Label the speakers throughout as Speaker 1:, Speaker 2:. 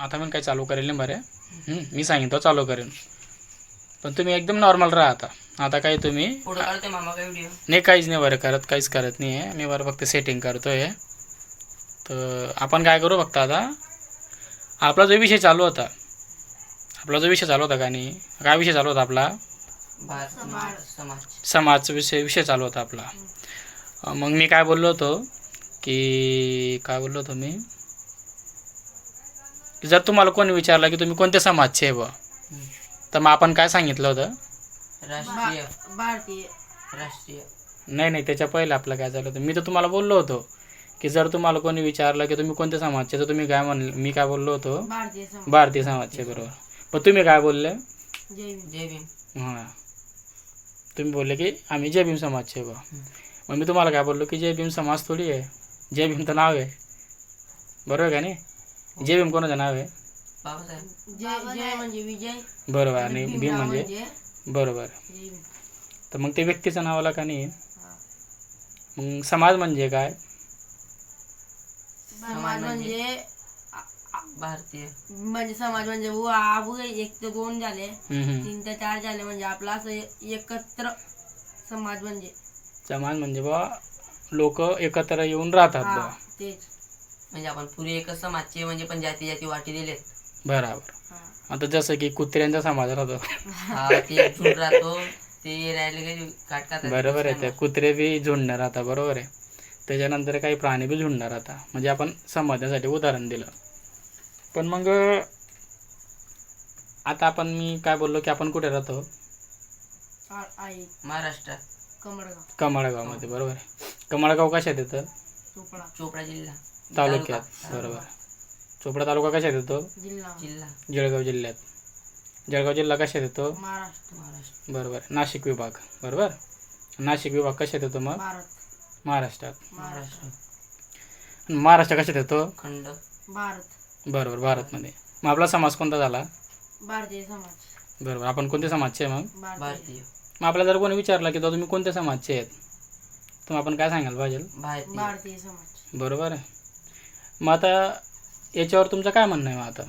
Speaker 1: आता मी काय चालू करेल नाही बरं? मी सांगितलं चालू करेन पण तुम्ही एकदम नॉर्मल राहा आता. आता तुम्ही?
Speaker 2: काय व्हिडिओ
Speaker 1: नाही काहीच नाही बरं करत काहीच करत नाही आहे. मी बरं फक्त सेटिंग करतो आहे तर आपण काय करू फक्त आता? आपला जो विषय चालू होता. आपला जो विषय चालू होता का नाही? काय विषय चालू होता आपला?
Speaker 2: समाज.
Speaker 1: विषय विषय चालू होता आपला. मग मी काय बोललो होतो की काय बोललो होतो मी? की जर तुम्हाला कोणी विचारलं की तुम्ही कोणत्या समाजचे आहे. तर मग आपण काय सांगितलं होतं?
Speaker 2: राष्ट्रीय.
Speaker 3: भारतीय.
Speaker 2: राष्ट्रीय.
Speaker 1: नाही नाही त्याच्या पहिलं आपलं काय झालं होतं? मी तर तुम्हाला बोललो होतो की जर तुम्हाला कोणी विचारलं की तुम्ही कोणत्या समाजचे तर तुम्ही काय म्हणले? मी काय बोललो होतो?
Speaker 3: भारतीय समाज.
Speaker 1: भारतीय समाजचे बरोबर. पण तुम्ही काय बोलले?
Speaker 3: जय भीम.
Speaker 2: जय भीम.
Speaker 1: हां. तुम्ही बोलले की आम्ही जय भीम समाजचे बा. मग मी तुम्हाला काय बोललो की जय भीम समाज थोडी आहे. जय भीम तर नाव आहे. बरोबर आहे का नाही? जय भीम कोणाचं नाव आहे?
Speaker 2: बाबासाहेब.
Speaker 3: जय जय म्हणजे विजय.
Speaker 1: बरोबर आणि भीम म्हणजे? बरोबर. तर मग ते व्यक्तीचं नाव आलं का नाही? मग समाज म्हणजे काय?
Speaker 3: समाज म्हणजे?
Speaker 2: भारतीय.
Speaker 3: म्हणजे समाज म्हणजे आबू एक ते दोन झाले.
Speaker 1: हम्म.
Speaker 3: तीन ते चार झाले. म्हणजे आपला असं ए- एकत्र समाज म्हणजे.
Speaker 1: समाज म्हणजे बा लोक एकत्र येऊन राहतात
Speaker 3: हा
Speaker 1: बा.
Speaker 3: तेच.
Speaker 2: म्हणजे आपण पुरी एकच समाजचे म्हणजे पण जाती जाती वाटी दिलेत.
Speaker 1: बरोबर.
Speaker 3: हा.
Speaker 1: आता जसं की कुत्र्यांचा समाज राहतो
Speaker 2: हा ते झुंड राहतो ते राहिले काही.
Speaker 1: बरोबर आहे ते कुत्रे बी झुंडणार राहतात बरोबर आहे. त्याच्यानंतर काही प्राणी बी झुंडणार राहतात. म्हणजे आपण समजण्यासाठी उदाहरण दिलं. पण मग आता आपण मी काय बोललो की आपण कुठे राहतो?
Speaker 2: महाराष्ट्रात
Speaker 3: कमळगाव.
Speaker 1: कमळगावमध्ये बरोबर आहे. कमळगाव कशात येतं?
Speaker 3: चोपडा.
Speaker 2: चोपडा जिल्हा.
Speaker 1: तालुक्यात.
Speaker 2: तालुका.
Speaker 1: बरोबर. चोपडा तालुका कशात येतो
Speaker 3: जिल्हा.
Speaker 2: जिल्हा.
Speaker 1: जळगाव जिल्ह्यात. जळगाव जिल्हा कशात येतो
Speaker 3: महाराष्ट्र.
Speaker 2: महाराष्ट्र.
Speaker 1: बरोबर. नाशिक विभाग. बरोबर? नाशिक विभाग कशात येतो मग?
Speaker 3: भारत.
Speaker 1: महाराष्ट्रात.
Speaker 3: महाराष्ट्र.
Speaker 2: महाराष्ट्र
Speaker 1: आणि महाराष्ट्र कशात येतो?
Speaker 2: खंड.
Speaker 3: भारत.
Speaker 1: बरोबर. भारतमध्ये. मग आपला समाज कोणता झाला?
Speaker 3: भारतीय समाज.
Speaker 1: बरोबर. आपण कोणत्या समाजचे आहे मग?
Speaker 3: भारतीय.
Speaker 2: भारतीय
Speaker 1: मग आपल्याला जर कोणी विचारलं की दादा तुम्ही कोणत्या समाजचे आहेत? तर मग आपण काय सांगायला पाहिजे
Speaker 2: भारतीय.
Speaker 3: भारतीय समाज.
Speaker 1: बरोबर आहे. मग आता याच्यावर तुमचं काय म्हणणं आहे मग आता?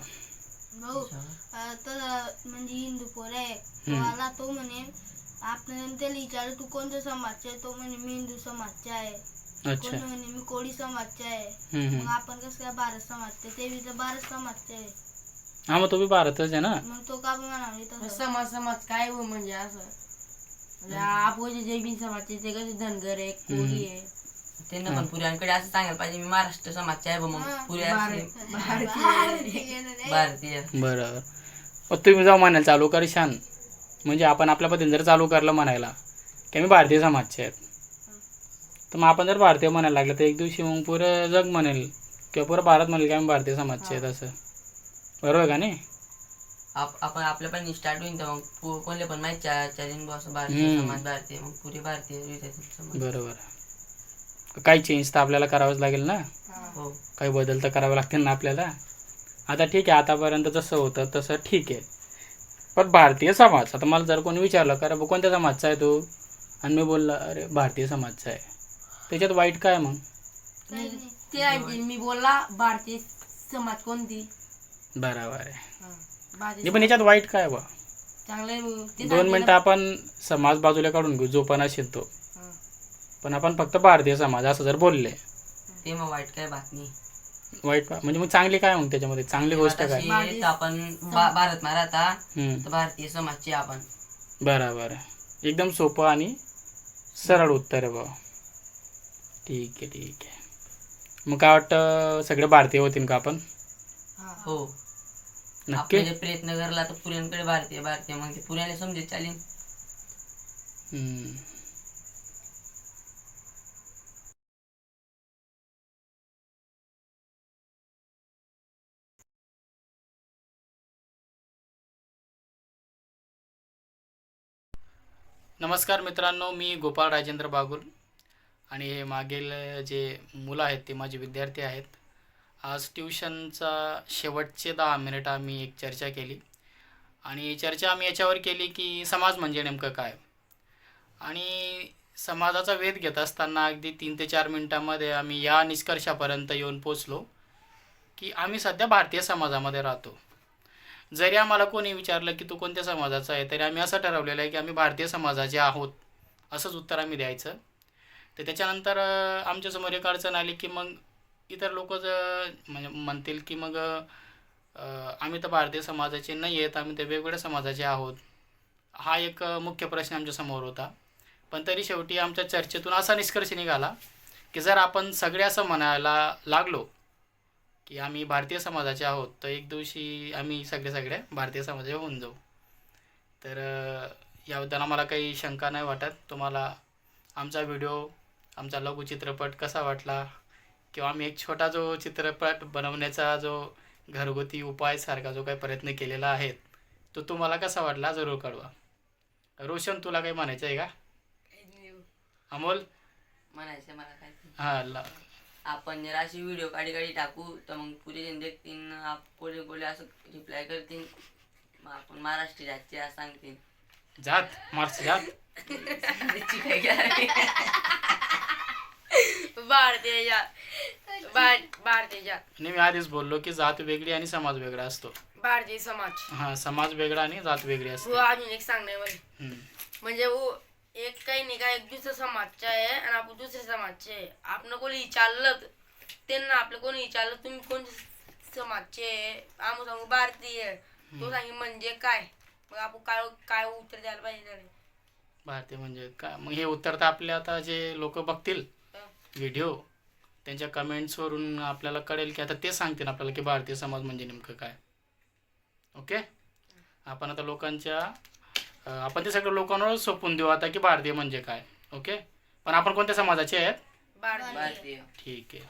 Speaker 4: भाऊ अं, तर अं, म्हणजे हिंदू पोर आहे. तो
Speaker 1: हम्म.
Speaker 4: आला तो म्हणे आपण त्याला विचारलं तू कोणत्या समाजचा आहे? तो म्हणे मी हिंदू समाजचा आहे.
Speaker 1: अच्छा.
Speaker 4: कोण म्हणे मी कोळी समाजचा आहे.
Speaker 1: हम्म, हम्म.
Speaker 4: मग आपण कसं काय भारत समाजचे? ते बी तर भारत समाजचे आहे.
Speaker 1: हा मग तो बी भारतच आहे ना?
Speaker 4: मग तो का म्हणाले तसं
Speaker 3: समाज समाज काय हो म्हणजे असं? म्हणजे आपण जय भीम समाजचे ते कसे धनगर आहे कोळी आहे.
Speaker 2: त्यांना पण पुऱ्यांकडे असं सांगायला पाहिजे मी महाराष्ट्र समाजचे आहे बा मग. असले
Speaker 3: भारतीय
Speaker 1: बरोबर मग तुम्ही जाऊ म्हणायला चालू कर छान म्हणजे आपण आपल्या पद्धतीने जर चालू करलं म्हणायला की आम्ही भारतीय समाजचे आहेत. तर मग आपण जर भारतीय म्हणायला लागलं तर एक दिवशी मग पुरं जग म्हणेल किंवा पुरं भारत म्हणेल की आम्ही भारतीय समाजचे आहेत असं. बरोबर का नाही?
Speaker 2: आप- आपण आपल्या पण स्टार्ट होईल तर मग पु- कोणले पण माहिती बा असं भारतीय
Speaker 1: हम्म.
Speaker 2: समाज भारतीय मग पुरे भारतीय समाज.
Speaker 1: बरोबर. काही चेंज तर आपल्याला करावंच लागेल ना?
Speaker 2: हो.
Speaker 1: काही बदल तर करावे लागतील ना आपल्याला? आता ठीक आहे आतापर्यंत जसं होतं तसं ठीक आहे. पण भारतीय समाज आता मला जर कोणी विचारलं का रे बा कोणत्या समाजचा आहे तू? आणि मी बोलला अरे भारतीय समाजचा आहे. त्याच्यात वाईट काय मग?
Speaker 3: ते आहे मी बोलला भारतीय समाज कोणती
Speaker 1: बरोबर आहे.
Speaker 3: हा,
Speaker 1: नाही पण याच्यात वाईट काय बा?
Speaker 3: चांगलं
Speaker 1: दोन मिनटं आपण समाज बाजूला काढून घेऊ जो पण असेल तो. पण आपण फक्त भारतीय समाज असं जर बोलले.
Speaker 2: ते मग वाईट काय बातमी?
Speaker 1: वाईट म्हणजे मग चांगली काय मग त्याच्यामध्ये? चांगली गोष्ट काय?
Speaker 2: तर आपण भा- भारतमा राहता
Speaker 1: हम्म.
Speaker 2: तर भारतीय समाजचे आपण.
Speaker 1: बरोबर. एकदम सोपं आणि सरळ उत्तर आहे बाबा ठीक आहे ठीक आहे. मग काय वाटतं सगळे भारतीय होतील का आपण?
Speaker 3: हा.
Speaker 1: नक्की?
Speaker 2: आपण जे प्रयत्न करला तर पुऱ्यांकडे भारतीय भारतीय. मग ते पुऱ्याला समजेल चालेल.
Speaker 1: हम्म. नमस्कार मित्रांनो मी गोपाळ राजेंद्र बागुल आणि हे मागील जे मुलं आहेत ते माझे विद्यार्थी आहेत. आज ट्युशनचा शेवटचे दहा मिनिट आम्ही एक चर्चा केली आणि चर्चा आम्ही याच्यावर केली की समाज म्हणजे नेमकं काय? आणि समाजाचा वेध घेत असताना अगदी तीन ते चार मिनटामध्ये आम्ही या निष्कर्षापर्यंत येऊन पोचलो की आम्ही सध्या भारतीय समाजामध्ये राहतो. जरी आम्हाला कोणी विचारलं की तू कोणत्या समाजाचा आहे तरी आम्ही असं ठरवलेलं आहे की आम्ही भारतीय समाजाचे आहोत असंच उत्तर आम्ही द्यायचं. तर त्याच्यानंतर आमच्यासमोर एक अडचण आली की मग इतर लोक म्हणजे म्हणतील की मग आम्ही तर भारतीय समाजाचे नाही आहेत आम्ही तर वेगवेगळ्या समाजाचे आहोत. हा एक मुख्य प्रश्न आमच्यासमोर होता. पण तरी शेवटी आमच्या चर्चेतून असा निष्कर्ष निघाला की जर आपण सगळे असं म्हणायला लागलो की आम्ही भारतीय समाजाचे आहोत तर एक दिवशी आम्ही सगळे सगळे भारतीय समाजाचे होऊन जाऊ. तर याबद्दल आम्हाला काही शंका नाही वाटत. तुम्हाला आमचा व्हिडिओ आमचा लघुचित्रपट कसा वाटला? किंवा आम्ही एक छोटा जो चित्रपट बनवण्याचा जो घरगुती उपायसारखा जो काही प्रयत्न केलेला आहे तो तुम्हाला कसा वाटला जरूर कळवा. रोशन तुला काही म्हणायचं आहे का अमोल?
Speaker 2: म्हणायचं मला काय.
Speaker 1: हां ला
Speaker 2: आपण जर अशी व्हिडिओ काढी काढी टाकू तर मग पुढे जण देखतील आप- कोणी कोणी असं रिप्लाय करतील. मग आपण महाराष्ट्री जातचे असं सांगतील.
Speaker 1: जात मार्च जात.
Speaker 2: त्याची काय guarantee?
Speaker 3: भारतीय जात भार- भारतीय जात
Speaker 1: आणि मी आधीच बोललो की जात वेगळी आणि समाज वेगळा असतो.
Speaker 3: भारतीय समाज.
Speaker 1: हां समाज वेगळा आणि जात वेगळी असते.
Speaker 3: अजून एक सांगणार मला.
Speaker 1: हम्म.
Speaker 3: म्हणजे वो एक काही नाही का एक दुसऱ्या समाजचे आहे आणि आपण दुसऱ्या समाजचे आहे. आपण कोणी विचारलं त्यांना आपलं कोणी विचारलं तुम्ही कोणत्या समाजचे आहे? आम्ही सांगू भारतीय तो सांगे म्हणजे काय? मग आपण काय काय उत्तर द्यायला पाहिजे त्याला?
Speaker 1: भारतीय म्हणजे काय? मग हे उत्तर तर आपले आता जे लोक बघतील. व्हिडिओ त्यांच्या कमेंट्सवरून आपल्याला कळेल की आता ते सांगतील आपल्याला की भारतीय समाज म्हणजे नेमकं काय. ओके आपण आता लोकांच्या आपण ते सगळं लोकांवर सोपून देऊ. आता की भारतीय म्हणजे काय? ओके पण आपण कोणत्या समाजाचे आहेत?
Speaker 2: भारतीय.
Speaker 1: ठीक आहे.